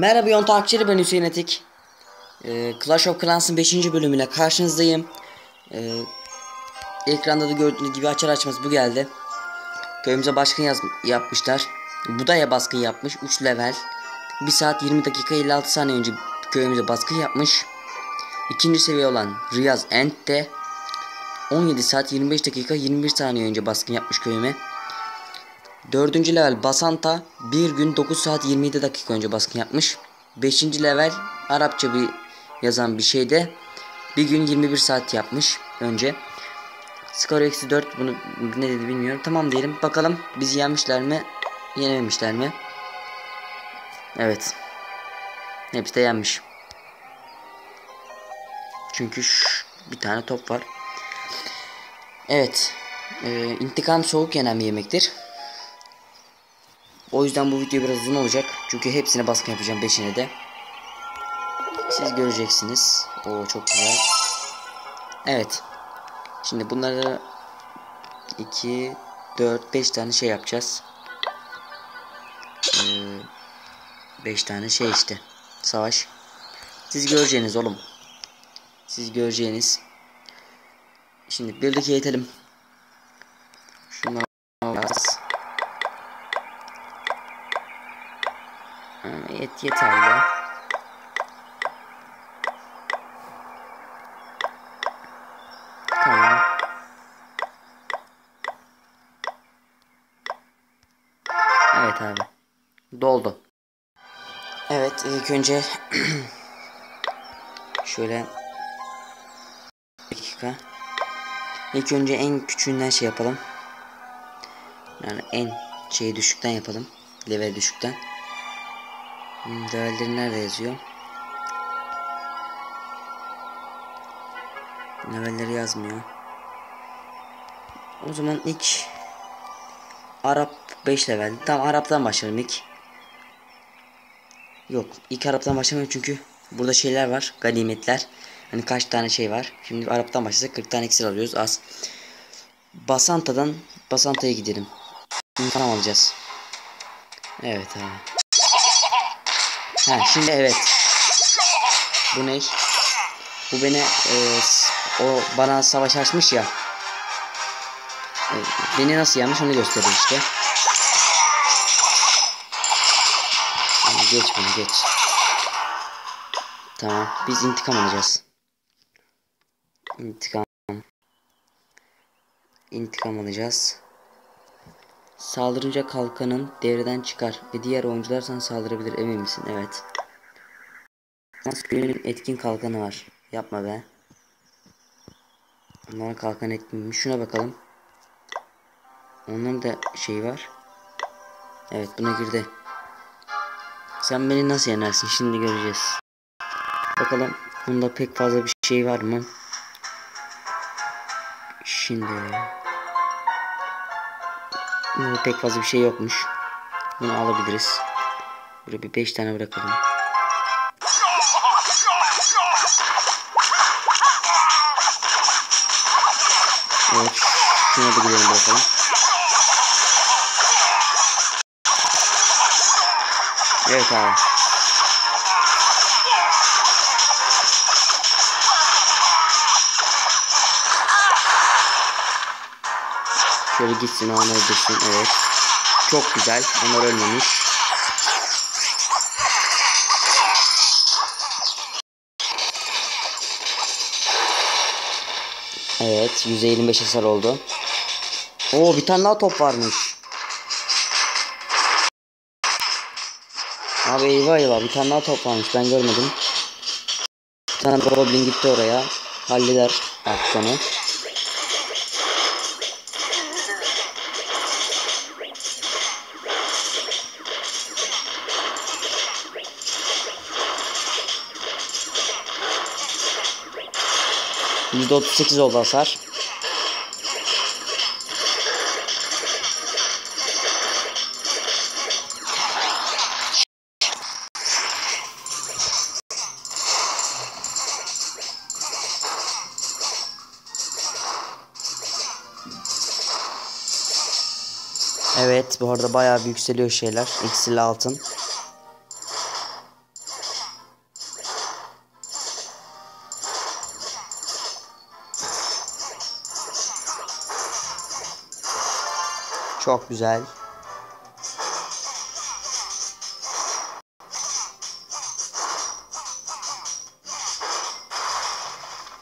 Merhaba yon takipçileri ben Hüseyin Etik. Ee, Clash of Clans'ın 5. bölümüyle karşınızdayım. Ee, ekranda da gördüğünüz gibi açar açmaz bu geldi. Köyümüze baskın yaz yapmışlar. Budaya baskın yapmış 3 level. 1 saat 20 dakika 56 saniye önce köyümüze baskın yapmış. İkinci seviye olan Riyaz Ent de 17 saat 25 dakika 21 saniye önce baskın yapmış köyüme. Dördüncü level Basanta bir gün 9 saat 27 dakika önce baskın yapmış. Beşinci level Arapça bir yazan bir şeyde bir gün 21 saat yapmış önce. Skor eksi 4 bunu ne dedi bilmiyorum. Tamam diyelim bakalım bizi yenmişler mi yenememişler mi? Evet. Hepsi de yenmiş. Çünkü şu, bir tane top var. Evet. Ee, intikam soğuk yenen bir yemektir. O yüzden bu video biraz uzun olacak. Çünkü hepsine baskın yapacağım. Beşine de. Siz göreceksiniz. O çok güzel. Evet. Şimdi bunları 2 4 5 tane şey yapacağız. 5 ee, tane şey işte. Savaş. Siz göreceğiniz oğlum. Siz göreceğiniz. Şimdi birdeki yetelim. Şunları alacağız. Yet yeterli. Tamam. Evet abi. Doldu. Evet ilk önce şöyle dakika. İlk önce en küçüğünden şey yapalım. Yani en şeyi düşükten yapalım. Level düşükten. Değerleri nerede yazıyor? Levelleri yazmıyor. O zaman ilk Arap 5 level. Tamam Arap'tan başlayalım ilk. Yok ilk Arap'tan başlamayalım çünkü burada şeyler var. Ganimetler. Hani kaç tane şey var. Şimdi Arap'tan başlasak 40 tane iksir alıyoruz az. Basanta'dan Basanta'ya gidelim. İnsan alacağız. Evet abi. Ha şimdi evet. Bu ne? Bu beni e, o bana savaş açmış ya. E, beni nasıl yanmış onu gösteriyor işte. Yani geç bunu geç. Tamam biz intikam alacağız. İntikam. İntikam alacağız. Saldırınca kalkanın devreden çıkar ve diğer oyuncular sana saldırabilir emin misin? Evet. Maskülün etkin kalkanı var. Yapma be. Onların kalkan etkinmiş. Şuna bakalım. Onların da şey var. Evet buna girdi. Sen beni nasıl yenersin şimdi göreceğiz. Bakalım bunda pek fazla bir şey var mı? Şimdi Burada pek fazla bir şey yokmuş. Bunu alabiliriz. Buraya bir 5 tane bırakalım. Evet. Şuna da gidelim bırakalım. Evet abi. Şöyle gitsin onlar gitsin evet. Çok güzel. Onlar ölmemiş. Evet %25 hasar oldu. Oo bir tane daha top varmış. Abi eyvah eyvah bir tane daha top varmış ben görmedim. Bir tane goblin gitti oraya. Halleder artık onu. %38 oldu hasar. Evet bu arada bayağı bir yükseliyor şeyler. X'li altın. Çok güzel.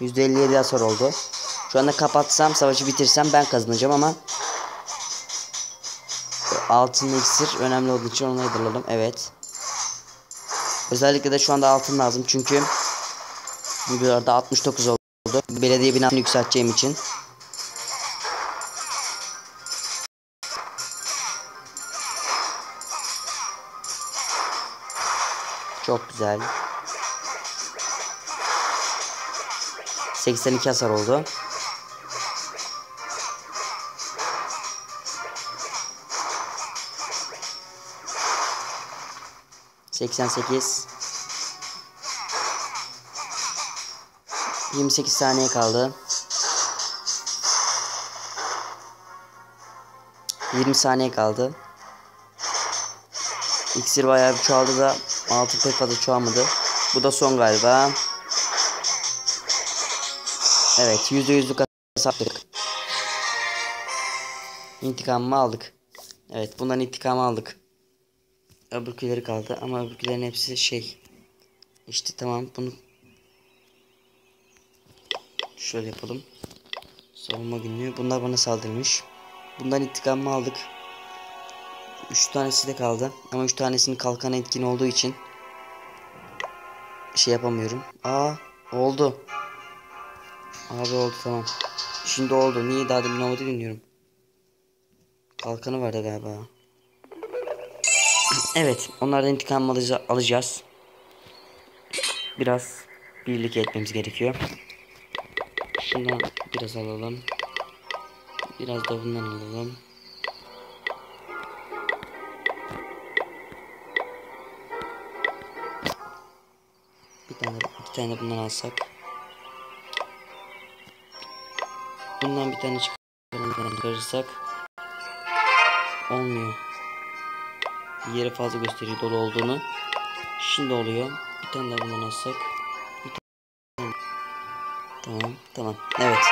%57 hasar oldu. Şu anda kapatsam savaşı bitirsem ben kazanacağım ama altın iksir önemli olduğu için onu yadırladım. Evet. Özellikle de şu anda altın lazım çünkü videolarda 69 oldu. Belediye binasını yükselteceğim için. Çok güzel. 82 hasar oldu. Seksen sekiz. Yirmi sekiz saniye kaldı. Yirmi saniye kaldı. İksir bayağı bir çoğaldı da altı pek fazla çoğalmadı. Bu da son galiba. Evet yüzde yüzlük hesaplık. İntikamımı aldık. Evet bundan intikamı aldık. Öbürküleri kaldı ama öbürkülerin hepsi şey. İşte tamam bunu şöyle yapalım. Savunma günlüğü. Bunlar bana saldırmış. Bundan intikamımı aldık. 3 tanesi de kaldı. Ama 3 tanesinin kalkan etkin olduğu için şey yapamıyorum. Aa oldu. Abi oldu tamam. Şimdi oldu. Niye daha demin olmadı bilmiyorum. Kalkanı vardı galiba. evet. Onlardan intikam alacağız. Biraz birlik etmemiz gerekiyor. Şundan biraz alalım. Biraz da bundan alalım. İki tane bundan alsak. Bundan bir tane bir çıkarırsak olmuyor. Yeri fazla gösteriyor dolu olduğunu. Şimdi oluyor. Bir tane daha bundan alsak. Bir. Tamam, tamam. Evet.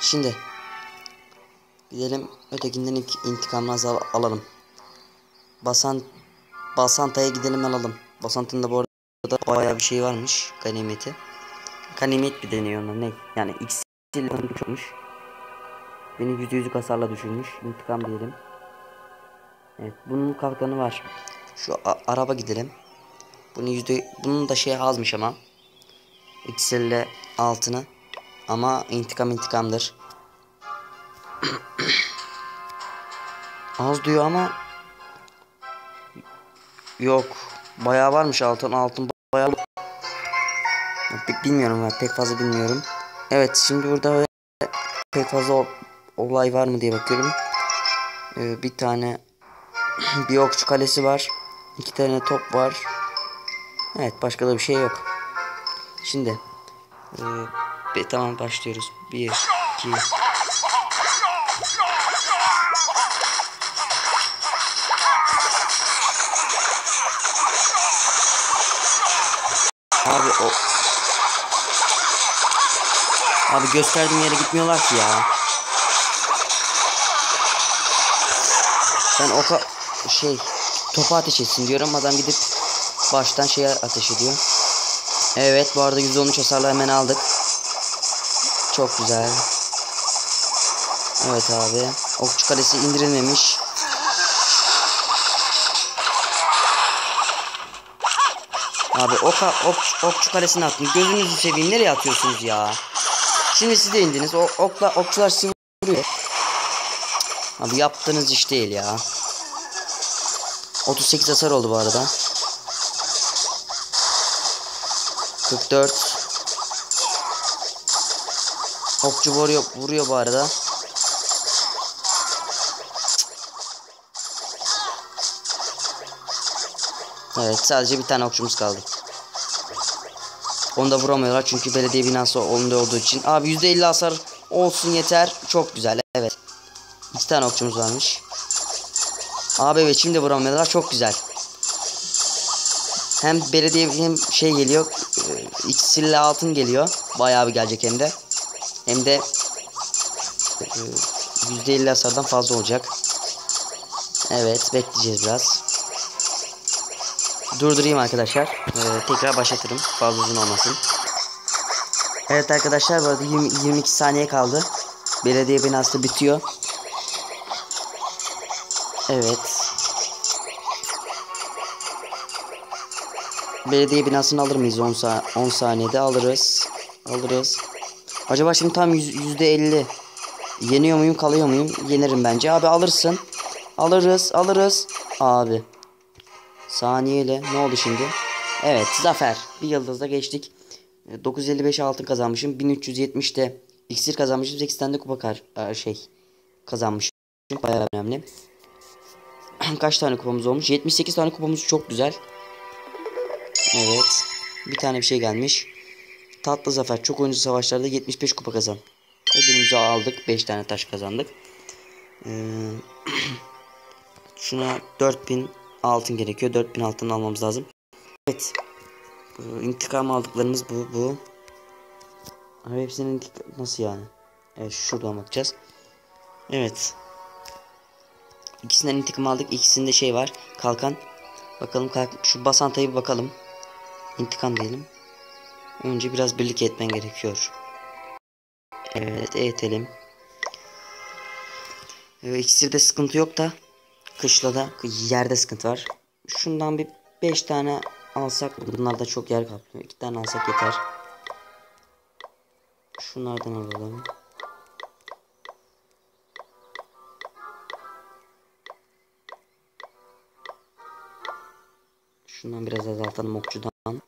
Şimdi gidelim ötekinden intikamımızı al alalım. Basan Basanta'ya gidelim alalım. Basanta'nın da bu arada bayağı bir şey varmış ganimeti. Ganimet bir deniyor ona ne? Yani iksirle düşürmüş. Beni yüzde yüzlük hasarla düşürmüş. İntikam diyelim. Evet bunun kalkanı var. Şu araba gidelim. Bunun yüzde bunun da şey azmış ama. İksirle altını. Ama intikam intikamdır. Az diyor ama Yok. Bayağı varmış altın. Altın bayağı bilmiyorum ben. Pek fazla bilmiyorum. Evet şimdi burada pek fazla olay var mı diye bakıyorum. Ee, bir tane bir okçu kalesi var. iki tane top var. Evet başka da bir şey yok. Şimdi e, tamam başlıyoruz. 1 2 Abi o Abi gösterdiğim yere gitmiyorlar ki ya. Ben oka şey topa ateş etsin diyorum. Adam gidip baştan şeye ateş ediyor. Evet bu arada %13 hasarla hemen aldık. Çok güzel. Evet abi. Okçu kalesi indirilmemiş. Abi oka, ok, okçu kalesine attım. Gözünüzü seveyim. Nereye atıyorsunuz ya? Şimdi siz de indiniz. O okla okçular sizi vuruyor. Abi yaptığınız iş değil ya. 38 hasar oldu bu arada. 44 Okçu vuruyor, vuruyor bu arada. Evet sadece bir tane okçumuz kaldı. Onu da vuramıyorlar çünkü belediye binası onda olduğu için. Abi %50 hasar olsun yeter. Çok güzel evet. İki tane okçumuz varmış. Abi evet şimdi vuramıyorlar çok güzel. Hem belediye hem şey geliyor. E, iksirli altın geliyor. Bayağı bir gelecek hem de. Hem de Ee, %50 hasardan fazla olacak. Evet bekleyeceğiz biraz. Durdurayım arkadaşlar. Ee, tekrar başlatırım. Fazla uzun olmasın. Evet arkadaşlar bu arada 20, 22 saniye kaldı. Belediye binası bitiyor. Evet. Belediye binasını alır mıyız 10, sa 10 saniyede alırız. Alırız. Acaba şimdi tam %50 yeniyor muyum kalıyor muyum? Yenirim bence. Abi alırsın. Alırız alırız. Abi. Saniyeyle ne oldu şimdi? Evet zafer. Bir yıldızda geçtik. 955 altın kazanmışım. 1370'te iksir kazanmışım. 8 tane de kupa kar şey kazanmışım. Bayağı önemli. Kaç tane kupamız olmuş? 78 tane kupamız çok güzel. Evet. Bir tane bir şey gelmiş. Tatlı zafer. Çok oyuncu savaşlarda 75 kupa kazan. Ödülümüzü aldık. 5 tane taş kazandık. Ee, şuna 4000 altın gerekiyor. 4000 altın almamız lazım. Evet. İntikam aldıklarımız bu. Bu. Abi hepsinin nasıl yani? Evet şuradan bakacağız. Evet. İkisinden intikam aldık. İkisinde şey var. Kalkan. Bakalım kalk şu basantayı bakalım. İntikam diyelim. Önce biraz birlik etmen gerekiyor. Evet eğitelim. Ee, iksirde sıkıntı yok da kışlada yerde sıkıntı var. Şundan bir 5 tane alsak bunlar da çok yer kaplıyor. 2 tane alsak yeter. Şunlardan alalım. Şundan biraz azaltalım okçudan.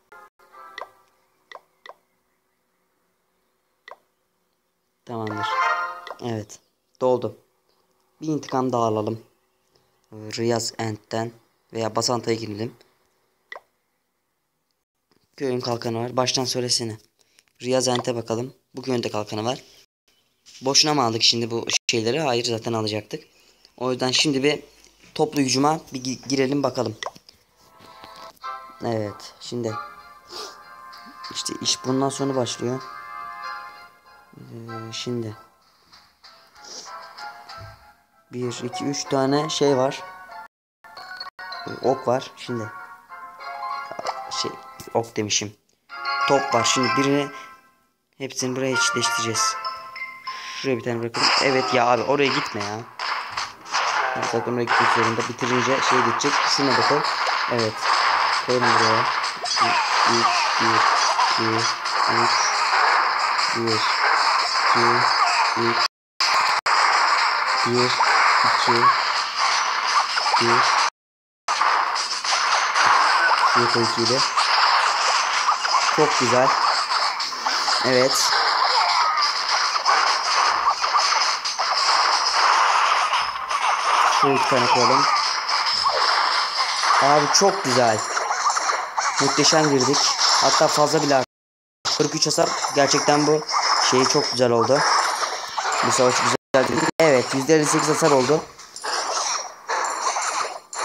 Tamamdır. Evet. Doldu. Bir intikam daha alalım. Riyaz Ent'ten veya Basanta'ya girelim. Köyün kalkanı var. Baştan söylesene. Riyaz Ent'e bakalım. Bu köyünde kalkanı var. Boşuna mı aldık şimdi bu şeyleri? Hayır zaten alacaktık. O yüzden şimdi bir toplu hücuma bir girelim bakalım. Evet. Şimdi işte iş bundan sonra başlıyor. Ee, şimdi 1 2 3 tane şey var. Ee, ok var. Şimdi şey ok demişim. Top var. Şimdi birini hepsini buraya eşleştireceğiz. Şuraya bir tane bırakalım. Evet ya abi oraya gitme ya. Zaten oraya gitmek zorunda. Bitirince şey gidecek. İkisine bakalım. Evet. Koyalım buraya. 1 2 3 1 2 3 1 2 1 Şuraya koy ikiyle. Çok güzel. Evet. Şuraya iki tane koyalım. Abi çok güzel. Muhteşem girdik. Hatta fazla bile 43 hasar. Gerçekten bu şey çok güzel oldu. Bu savaş güzel. Evet %58 hasar oldu.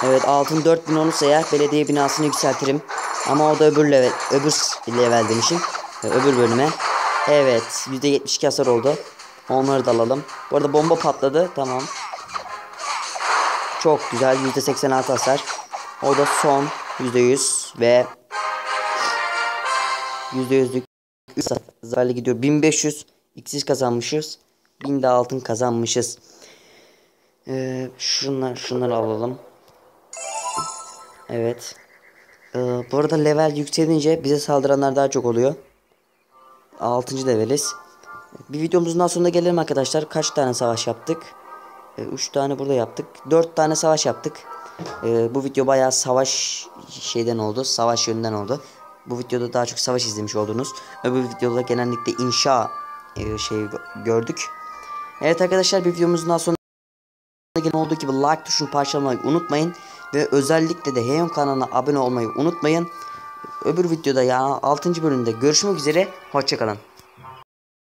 Evet altın 4000 olursa eğer belediye binasını yükseltirim. Ama o da öbür level, öbür level demişim. Öbür bölüme. Evet %72 hasar oldu. Onları da alalım. Bu arada bomba patladı. Tamam. Çok güzel %86 hasar. O da son %100 ve %100'lük zararlı gidiyor. 1500 x'siz kazanmışız. 1000 de altın kazanmışız. Ee, şunlar, şunları alalım. Evet. Ee, bu arada level yükselince bize saldıranlar daha çok oluyor. 6. leveliz. Bir videomuzun daha sonuna gelelim arkadaşlar. Kaç tane savaş yaptık? 3 ee, tane burada yaptık. 4 tane savaş yaptık. Ee, bu video bayağı savaş şeyden oldu. Savaş yönünden oldu. Bu videoda daha çok savaş izlemiş oldunuz. Öbür videoda genellikle inşa e, şey gördük. Evet arkadaşlar bir videomuzun daha sonuna gelen olduğu gibi like tuşunu parçalamayı unutmayın. Ve özellikle de Heyon kanalına abone olmayı unutmayın. Öbür videoda ya 6. bölümde görüşmek üzere. Hoşçakalın.